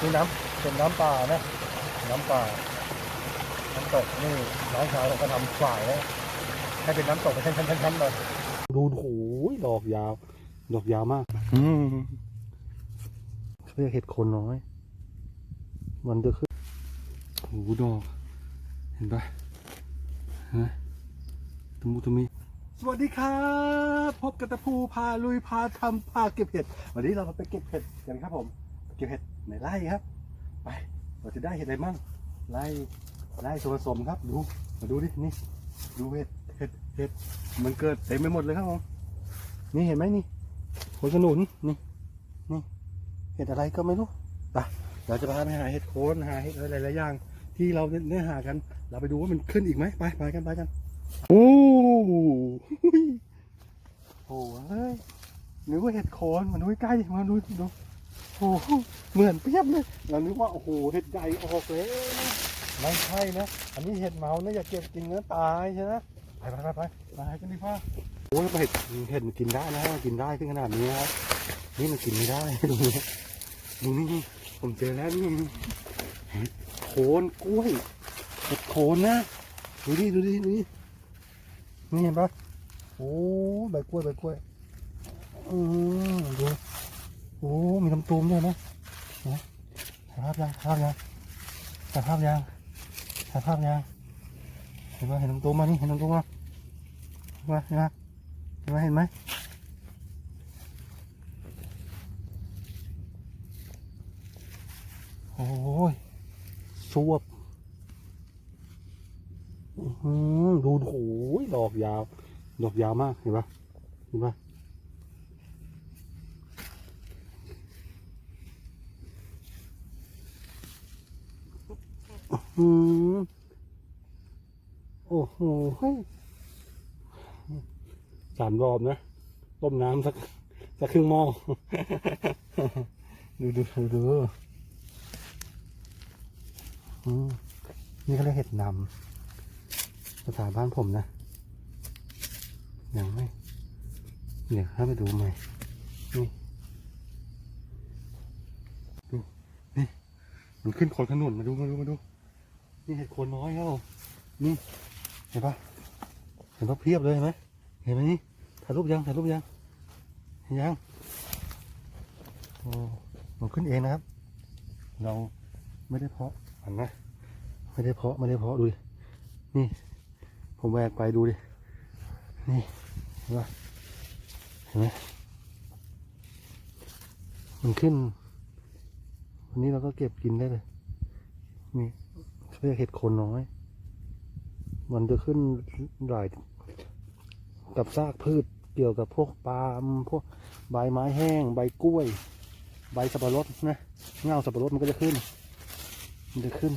นี่น้ำเป็นน้ำป่านะ น้ำป่า น้ำตกนี่น้องชายผมก็ทำฝ่ายแล้วให้เป็นน้ำตกเป็นชั้นๆๆๆเลยดูโอ้โหดอกยาว ดอกยาวมากอืมเขาเรียกเห็ดโคนน้อย มันจะขึ้นโอ้โหดอก เห็นปะฮะตะมุตะมิสวัสดีครับ พบกับตะพูพาลุยพาทำพาเก็บเห็ด วันนี้เราไปเก็บเห็ดกันครับผมเก็บเห็ดในไร่ครับ ไป เราจะได้เห็ดอะไรมั่งไร่ไร่ส่วนผสมครับ ดู มาดูดิ นี่ ดูเห็ด เห็ด เห็ด มันเกิดเต็มไปหมดเลยครับผม นี่เห็นไหมนี่โคนขนุน นี่ นี่ เห็ดอะไรก็ไม่รู้ไปเราจะพาไปหาเห็ดโคนหาเห็ดอะไรหลายอย่าง ที่เราได้หากัน เราไปดูว่ามันขึ้นอีกไหมไปไปกันไปกัน โอ้โหโอ้เฮ้ยนึกว่าเห็ดโคนมาดูใกล้มาดูดู โอ้โหเหมือนเปียบเลยเรานึกว่าโอ้โหเห็ดใหญ่ออกเลยไม่ใช่นะ อันนี้เห็ดเมานะอย่าเก็บกินนะตายใช่ไหมไปไปไปไปไปกันดีกว่าโอ้ยเห็ดเห็ดมันกินได้นะมันกินได้ขึ้นขนาดนี้ครับนี่มันกินไม่ได้ดูนี่ดูนี่ผมเจอแล้วนี่เห็ดโคนกล้วยเห็ดโคนนะดูดิดูดิดูดินี่เห็นปะโอ้ใบกล้วยใบกล้วยอืมดู โอ้ มีน้ำตูมด้วยนะนะถ่ายภาพยังถ่ายภาพยังถ่ายภาพยังถ่ายภาพยังเห็นไหมเห็นน้ำตูมมานี่เห็นน้ำตูมมาเห็นไหมเห็นไหมเห็นไหมเห็นไหมโอ้ยสวบดูโอ้ยดอกยาว ดอกยาวมาก เห็นปะเห็นปะ อืมโอ้โหสามรอบนะต้มน้ำสักสักครึ่งหม้อดูดูดูดูนี่เขาเรียกเห็ดนำภาษาบ้านผมนะยังไม่เดี๋ยวข้าไปดูใหม่นี่ดูนี่มันขึ้นโคนขนุนมาดูมาดูมาดู นี่เห็ดโคนน้อยครับผมนี่เห็นปะเห็นปะเพียบเลยเห็นไหมเห็นไหมนี่ถ่ายรูปยังถ่ายรูปยังเห็นยังโอ้มันขึ้นเองนะครับ เราไม่ได้เพาะมันนะไม่ได้เพาะไม่ได้เพาะดูดินี่ ผมแหวกไปดูดินี่เห็นปะเห็นไหมมันขึ้นวันนี้เราก็เก็บกินได้เลยนี่ เขาเรียกเห็ดโคนน้อย มันจะขึ้นหลายกับซากพืชเกี่ยวกับพวกปาล์มพวกใบไม้แห้ง ใบกล้วย ใบสับปะรดนะเงาสับปะรดมันก็จะขึ้น มันจะขึ้น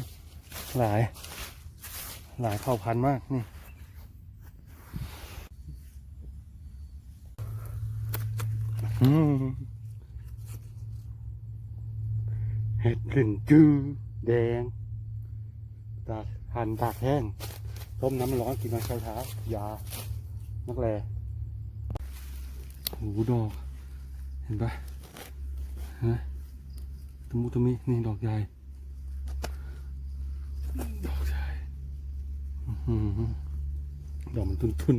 หลาย หลายเผ่าพันธุ์มากนี่เห็ดกลิ่นจือแดง ตากหั่นตากแห้ง ต้มน้ำร้อนกินตอนเช้าเช้ายา นักแลโอ้โหดอก เห็นปะฮะตมุตมินี่ดอกใหญ่ ดอกใหญ่ดอกมันตุน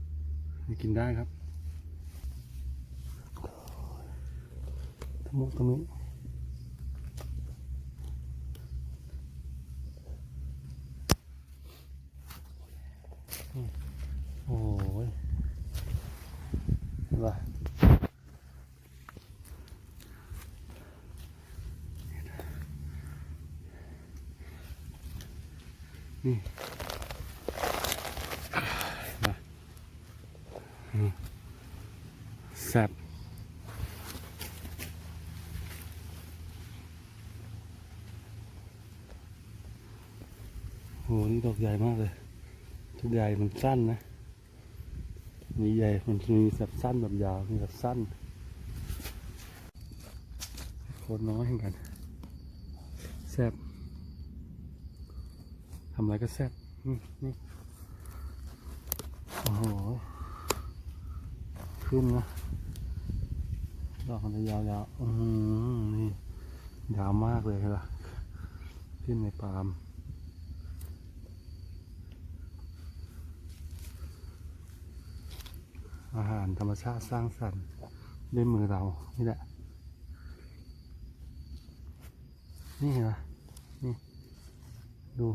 ๆนี่กินได้ครับตมุตมิ โอ้ยเห็นปะ นี่มาแซ่บโหนี่ดอกใหญ่มากเลยดอกใหญ่มันสั้นนะ มีใหญ่ มันมีแบบสั้นแบบยาว มีแบบสั้น โคนน้อยเหมือนกันแซ่บำอะไรก็แซ่บนี่โอ้โห ขึ้นนะ ดอกมันจะยาวๆอืมนี่ยาวมากเลยครับขึ้นในปาล์มอาหารธรรมชาติสร้างสรรค์ด้วยมือเรา นี่แหละ นี่เห็นไหมนี่ ดู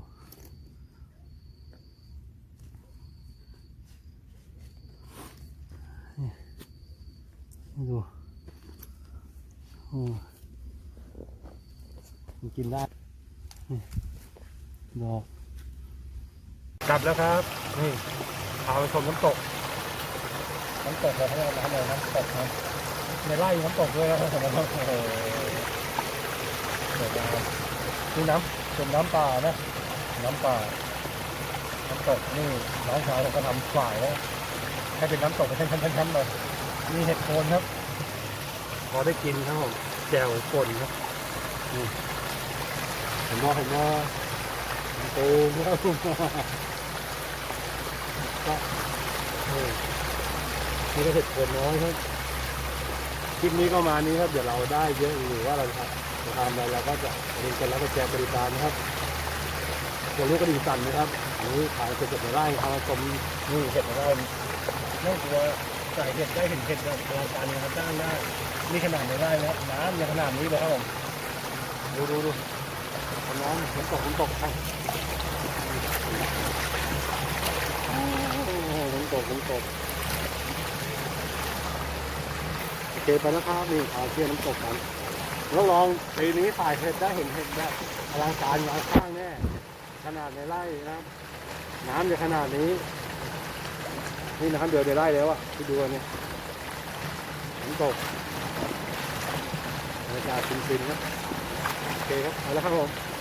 ดูโอ้มันกินได้นี่ดอก กลับแล้วครับ นี่พาไปชมน้ำตก น้ำตกอะไรเขาเรียกว่าน้ำอะไรน้ำตกนะในไร่มีน้ำตกด้วยนะครับผมโอ้โหสวยงามนี่น้ำเป็นน้ำป่านะ น้ำป่า น้ำตกนี่น้องชายผมก็ทำฝ่ายแล้วให้เป็นน้ำตกเป็นชั้นๆๆๆเลย มีเห็ดโคนครับ พอได้กินครับผมแจ่วป่นครับนี่เห็นว่าเห็นว่ามันโตครับผมก็เออนี่ก็เห็ดโคนน้อยครับคลิปนี้ก็มานี้ครับ เดี๋ยวเราได้เยอะหรือว่าเราจะจะทำอะไรเราก็จะเรียนกันแล้วก็แชร์บริการนะครับกดลูกกระดิ่งสั่นนะครับอันนี้ขายเสร็จๆไร่ทำมาชมนี่เห็ดของเราไม่กลัว ใส่เห็ดได้เห็นเห็ดแบบโบราณนะครับจ้างได้นี่ขนาดไม่ได้นะครับน้ำยังขนาดนี้เลยครับผมดูดูดูน้องฝนตกฝนตกครับโอ้โหฝนตกฝนตกโอเคไปแล้วครับนี่พาเที่ยน้ำตกกันแล้วลองปีนี้ถ่ายเห็ดได้เห็นเห็ดแบบอลังการงานสร้างแน่ขนาดในไร่นะครับน้ำจะขนาดนี้ นี่นะครับเดี๋ยวในได้แล้วอะที่ดูอันนี้ฝนตกบรรยากาศฟินๆครับ โอเคครับ เอาละครับผม